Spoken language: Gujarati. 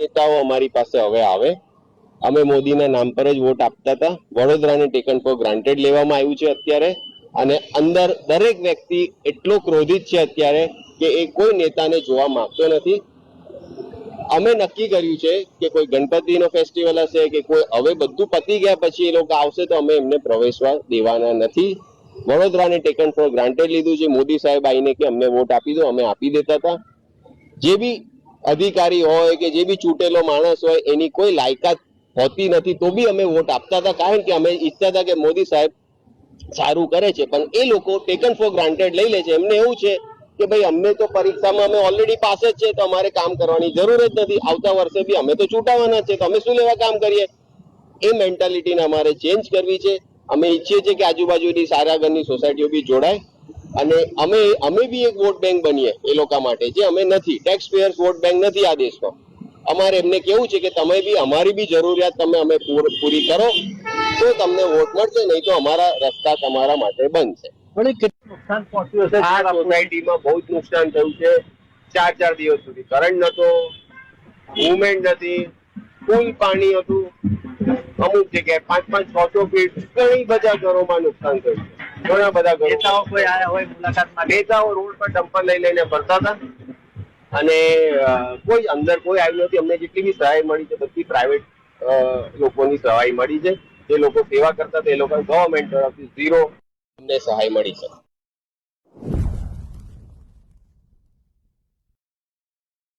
નેતાઓ અમારી પાસે હવે આવે. અમે મોદીના નામ પર જ વોટ આપતા હતા. વડોદરાને ટેકન ફોર ગ્રાન્ટેડ લેવામાં આવ્યું છે અત્યારે. અને અંદર દરેક વ્યક્તિ એટલો ક્રોધિત છે અત્યારે કે એ કોઈ નેતાને જોવા માંગતો નથી. અમે નક્કી કર્યું છે કે કોઈ ગણપતિનો ફેસ્ટિવલ હશે કે કોઈ હવે બધું પતી ગયા પછી એ લોકો આવશે તો અમે એમને પ્રવેશવા દેવાના નથી. વડોદરાને ટેકન ફોર ગ્રાન્ટેડ લીધું છે. મોદી સાહેબ આવીને કે અમને વોટ આપી દો, અમે આપી દેતા હતા. જે બી અધિકારી હોય કે જે બી ચૂંટેલો માણસ હોય, એની કોઈ લાયકાત હોતી નથી, તો બી અમે વોટ આપતા હતા. કારણ કે અમે ઈચ્છતા હતા કે મોદી સાહેબ સારું કરે છે. પણ એ લોકો ટેકન ફોર ગ્રાન્ટેડ લઈ લે છે. એમને એવું છે કે ભાઈ, અમને તો પરીક્ષામાં અમે ઓલરેડી પાસ જ છે, તો અમારે કામ કરવાની જરૂર જ નથી. આવતા વર્ષે બી અમે તો છૂટાવાના છે, તો અમે શું લેવા કામ કરીએ? એ મેન્ટાલિટીને અમારે ચેન્જ કરવી છે. અમે ઈચ્છીએ છીએ કે આજુબાજુની સારા ઘરની સોસાયટીઓ બી જોડાય. અને અમે અમે બી એક વોટ બેંક બનીએ એ લોકો માટે જે અમે નથી. ટેક્સ પેયર્સ વોટ બેંક નથી આ દેશનો. અમારે એમને કેવું છે કે તમે બી અમારી બી જરૂરિયાત તમે અમે પૂરી કરો તો તમને વોટ મળશે નહીં તો અમારા રસ્તા તમારા માટે બંધ છે પણ કેટલું નુકસાન પહોંચ્યું હશે? આ સોસાયટીમાં બહુ જ નુકસાન થયું છે. ચાર ચાર દિવસ સુધી. કરંટ નતો મુવમેન્ટ નથી ફૂલ પાણી હતું. અમુક જગ્યાએ પાંચ પાંચ છ છ ફીટ ઘણી બધા ઘરોમાં નુકસાન થયું છે. ઘણા બધા નેતાઓ કોઈ આયા હોય મુલાકાત માટે? નેતાઓ રોડ પર ડમ્પર લઈ લઈને ફરતા હતા. અને કોઈ અંદર કોઈ આવ્યું નથી. અમને જેટલી બી સહાય મળી છે બધી પ્રાઇવેટ લોકોની સહાય મળી છે. જે લોકો સેવા કરતા હતા એ લોકો ગવર્મેન્ટ તરફથી ઝીરો અમને સહાય મળી છે.